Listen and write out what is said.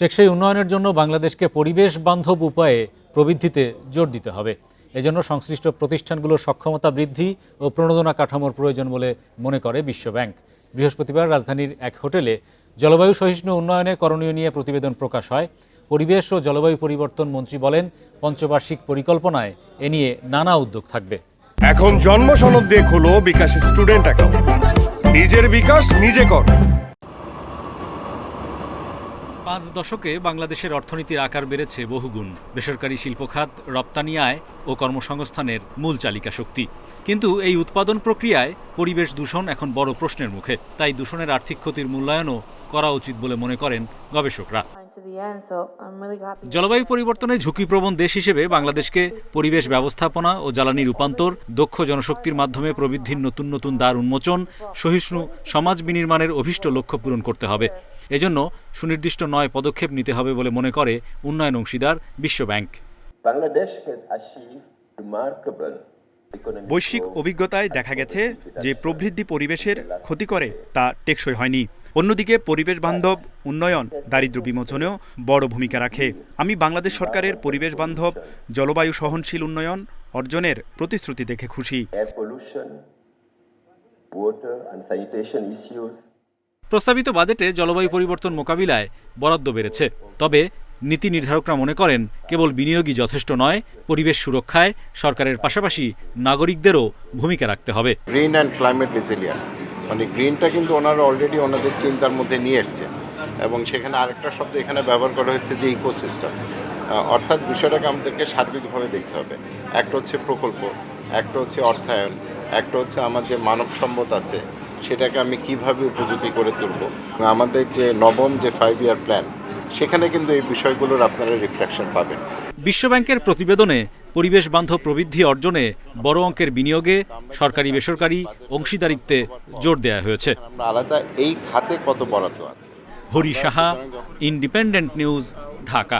টেকসই উন্নয়নের জন্য বাংলাদেশকে পরিবেশ বান্ধব উপায়ে প্রবৃদ্ধিতে জোর দিতে হবে। এজন্য সংশ্লিষ্ট প্রতিষ্ঠানগুলোর সক্ষমতা বৃদ্ধি ও প্রণোদনা কাঠামোর প্রয়োজন বলে মনে করে বিশ্বব্যাংক। বৃহস্পতিবার রাজধানীর এক হোটেলে জলবায়ু সহিষ্ণু উন্নয়নে করণীয় নিয়ে প্রতিবেদন প্রকাশ হয়। পরিবেশ ও জলবায়ু পরিবর্তন মন্ত্রী বলেন, পঞ্চবার্ষিক পরিকল্পনায় এ নিয়ে নানা উদ্যোগ থাকবে। এখন জন্ম সনদ দিয়ে খোলো বিকাশ স্টুডেন্ট অ্যাকাউন্ট। নিজের বিকাশ নিজে কর। পাঁচ দশকে বাংলাদেশের অর্থনীতির আকার বেড়েছে বহুগুণ। বেসরকারি শিল্প খাত রপ্তানি আয় ও কর্মসংস্থানের মূল চালিকা শক্তি। কিন্তু এই উৎপাদন প্রক্রিয়ায় পরিবেশ দূষণ এখন বড় প্রশ্নের মুখে। তাই দূষণের আর্থিক ক্ষতির মূল্যায়নও করা উচিত বলে মনে করেন গবেষকরা. জলবায়ু পরিবর্তনে ঝুঁকিপ্রবণ দেশ হিসেবে বাংলাদেশকে পরিবেশ ব্যবস্থাপনা ও জ্বালানি রূপান্তর, দক্ষ জনশক্তির মাধ্যমে প্রবৃদ্ধির নতুন নতুন দ্বার উন্মোচন, সহিষ্ণু সমাজ বিনির্মাণের অভিষ্ট লক্ষ্য পূরণ করতে হবে। এজন্য সুনির্দিষ্ট নয় পদক্ষেপ নিতে হবে বলে মনে করে উন্নয়ন অংশীদার বিশ্বব্যাংক বৈশ্বিক অভিজ্ঞতায় দেখা গেছে যে প্রবৃদ্ধি পরিবেশের ক্ষতি করে তা টেকসই হয়নি। অন্যদিকে পরিবেশ বান্ধব উন্নয়ন দারিদ্র বিমোচনেও বড় ভূমিকা রাখে। আমি বাংলাদেশ সরকারের পরিবেশ বান্ধব জলবায়ু সহনশীল উন্নয়ন অর্জনের প্রতিশ্রুতি দেখে খুশি। প্রস্তাবিত বাজেটে জলবায়ু পরিবর্তন মোকাবিলায় বরাদ্দ বেড়েছে। তবে নীতি নির্ধারকরা মনে করেন, কেবল বিনিয়োগই যথেষ্ট নয়, পরিবেশ সুরক্ষায় সরকারের পাশাপাশি নাগরিকদেরও ভূমিকা রাখতে হবে। গ্রিন অ্যান্ড ক্লাইমেট রেসিলিয়েন্ট মানে গ্রিনটা কিন্তু ওনারা অলরেডি ওনাদের চিন্তার মধ্যে নিয়ে এসছে। এবং সেখানে আরেকটা শব্দ এখানে ব্যবহার করা হয়েছে যে ইকোসিস্টেম অর্থাৎ বিষয়টাকে আমাদেরকে সার্বিকভাবে দেখতে হবে। একটা হচ্ছে প্রকল্প, একটা হচ্ছে অর্থায়ন, একটা হচ্ছে আমার যে মানব সম্পদ আছে সেটাকে আমি কীভাবে উপযোগী করে তুলব? আমাদের যে নবম যে ফাইভ ইয়ার প্ল্যান সেখানে কিন্তু এই বিষয়গুলোর আপনারা রিফ্লেকশন পাবেন। বিশ্বব্যাংকের প্রতিবেদনে পরিবেশ বান্ধব প্রবৃদ্ধি অর্জনে বড় অঙ্কের বিনিয়োগে সরকারি বেসরকারি অংশীদারিত্বে জোর দেওয়া হয়েছে। আমরা আলাদা এই খাতে কত বরাদ্দ আছে? Hari Saha independent news Dhaka.